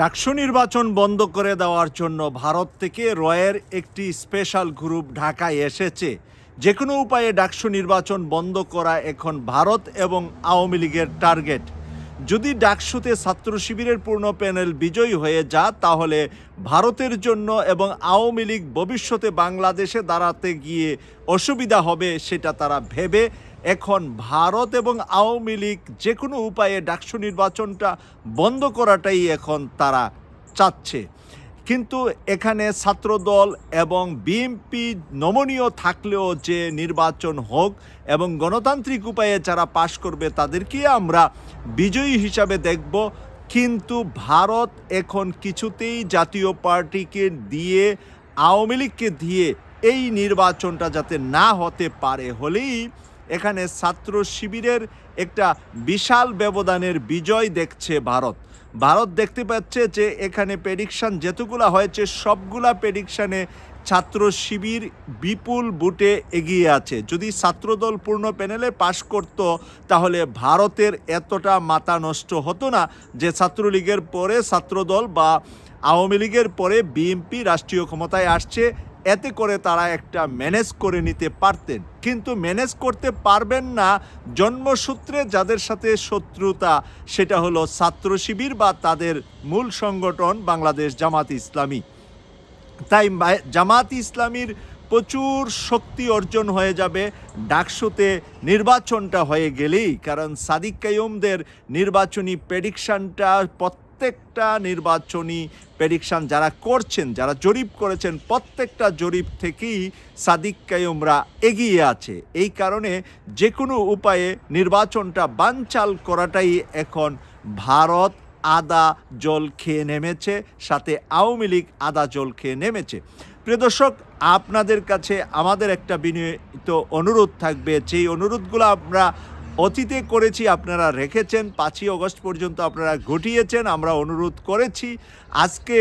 ডাকসু নির্বাচন বন্ধ করে দেওয়ার জন্য ভারত থেকে রয়ের একটি স্পেশাল গ্রুপ ঢাকায় এসেছে। যে কোনো উপায়ে ডাকসু নির্বাচন বন্ধ করা এখন ভারত এবং আওয়ামী লীগের টার্গেট। যদি ডাকসুতে ছাত্র শিবিরের পূর্ণ প্যানেল বিজয়ী হয়ে যা তাহলে ভারতের জন্য এবং আওয়ামী লীগ ভবিষ্যতে বাংলাদেশে দাঁড়াতে গিয়ে অসুবিধা হবে, সেটা তারা ভেবে এখন ভারত এবং আওয়ামী লীগ যে কোনো উপায়ে ডাকসু নির্বাচনটা বন্ধ করাটাই এখন তারা চাচ্ছে। কিন্তু এখানে ছাত্রদল এবং বিএনপি নমনীয় থাকলেও যে নির্বাচন হোক এবং গণতান্ত্রিক উপায়ে যারা পাশ করবে তাদেরকে আমরা বিজয়ী হিসাবে দেখব। কিন্তু ভারত এখন কিছুতেই জাতীয় পার্টিকে দিয়ে, আওয়ামী লীগকে দিয়ে এই নির্বাচনটা যাতে না হতে পারে হলেই এখানে ছাত্র শিবিরের একটা বিশাল ব্যবধানের বিজয় দেখছে ভারত। ভারত দেখতে পাচ্ছে যে এখানে প্রেডিকশন যেতগুলা হয়েছে, সবগুলা প্রেডিকশানে ছাত্র শিবির বিপুল বুটে এগিয়ে আছে। যদি ছাত্রদল পূর্ণ প্যানেলে পাশ করত, তাহলে ভারতের এতটা মাথা নষ্ট হতো না যে ছাত্রলীগের পরে ছাত্রদল বা আওয়ামী লীগের পরে বিএনপি রাষ্ট্রীয় ক্ষমতায় আসছে। এতে করে তারা একটা ম্যানেজ করে নিতে পারতেন। কিন্তু ম্যানেজ করতে পারবেন না জন্মসূত্রে যাদের সাথে শত্রুতা, সেটা হলো ছাত্র শিবির বা তাদের মূল সংগঠন বাংলাদেশ জামাত ইসলামী। তাই জামাত ইসলামীর প্রচুর শক্তি অর্জন হয়ে যাবে। ডাকসুতে নির্বাচনটা হয়ে গেলেই, কারণ সাদিক কাইয়ুমদের নির্বাচনী প্রেডিকশনটা প্রত্যেকটা নির্বাচনী প্রেডিকশন যারা করছেন, যারা জরিপ করেছেন, প্রত্যেকটা জরিপ থেকেই সাদিক কায়ুমরা এগিয়ে আছে। এই কারণে যে কোনো উপায়ে নির্বাচনটা বানচাল করাটাই এখন ভারত আদা জল খেয়ে নেমেছে, সাথে আওয়ামী লীগ আদা জল খেয়ে নেমেছে। প্রিয় দর্শক, আপনাদের কাছে আমাদের একটা বিনীত অনুরোধ থাকবে। যেই অনুরোধগুলো আমরা অতীতে করেছি, আপনারা রেখেছেন, পাঁচই অগস্ট পর্যন্ত আপনারা ঘটিয়েছেন, আমরা অনুরোধ করেছি। আজকে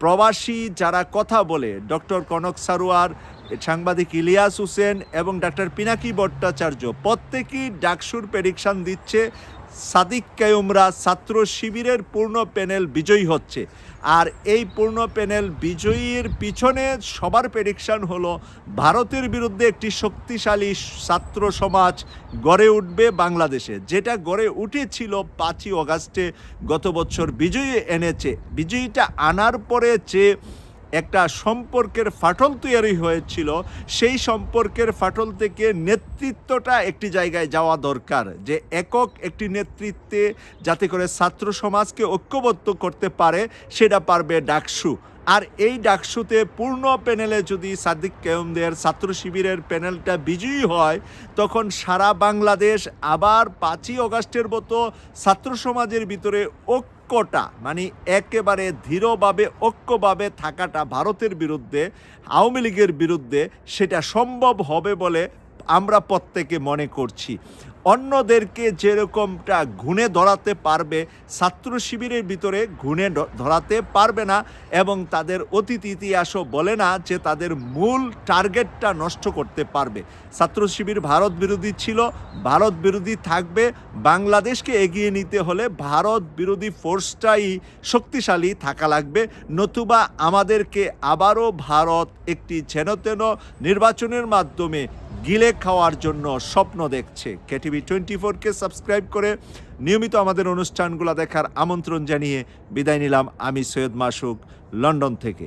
প্রবাসী যারা কথা বলে, ডক্টর কনক সারোয়ার, সাংবাদিক ইলিয়াস হোসেন এবং ডাক্তার পিনাকি ভট্টাচার্য, প্রত্যেকেই ডাকসুর প্রেডিকশান দিচ্ছে। সাদিক কায়ুমরা ছাত্র শিবিরের পূর্ণ প্যানেল বিজয়ী হচ্ছে। আর এই পূর্ণ প্যানেল বিজয়ীর পিছনে সবার প্রেডিকশন হলো, ভারতের বিরুদ্ধে একটি শক্তিশালী ছাত্র সমাজ গড়ে উঠবে বাংলাদেশে, যেটা গড়ে উঠেছিল পাঁচই অগাস্টে গত বছর। বিজয়ী এনেছে, বিজয়ীটা আনার পরে যে একটা সম্পর্কের ফাটল তৈরি হয়েছিল। সেই সম্পর্কের ফাটল থেকে নেতৃত্বটা একটি জায়গায় যাওয়া দরকার। যে একক একটি নেতৃত্বে যাতে করে ছাত্র সমাজকে ঐক্যবদ্ধ করতে পারে, সেটা পারবে ডাকসু। আর এই ডাকসুতে পূর্ণ প্যানেলে যদি সাদিক কেয়মদের ছাত্র শিবিরের প্যানেলটা বিজয়ী হয়, তখন সারা বাংলাদেশ আবার পাঁচই অগাস্টের মতো ছাত্র সমাজের ভিতরে ঐক্যটা মানে একেবারে ধীরভাবে, ঐক্যভাবে থাকাটা ভারতের বিরুদ্ধে, আওয়ামী লীগের বিরুদ্ধে, সেটা সম্ভব হবে বলে আমরা প্রত্যেকে মনে করছি। অন্যদেরকে যেরকমটা ঘুণে ধরাতে পারবে, ছাত্র শিবিরের ভিতরে ঘুণে ধরাতে পারবে না এবং তাদের অতীত ইতিহাসও বলে না যে তাদের মূল টার্গেটটা নষ্ট করতে পারবে। ছাত্র শিবির ভারত বিরোধী ছিল, ভারত বিরোধী থাকবে, বাংলাদেশকে এগিয়ে নিতে হলে ভারত বিরোধী ফোর্সটাই শক্তিশালী থাকা লাগবে। নতুবা আমাদেরকে আবারও ভারত একটি যেনতেন নির্বাচনের মাধ্যমে গিলে খাওয়ার জন্য স্বপ্ন দেখছে। কেটিভি টোয়েন্টি ফোরকে সাবস্ক্রাইব করে নিয়মিত আমাদের অনুষ্ঠানগুলো দেখার আমন্ত্রণ জানিয়ে বিদায় নিলাম আমি সৈয়দ মাসুক, লন্ডন থেকে।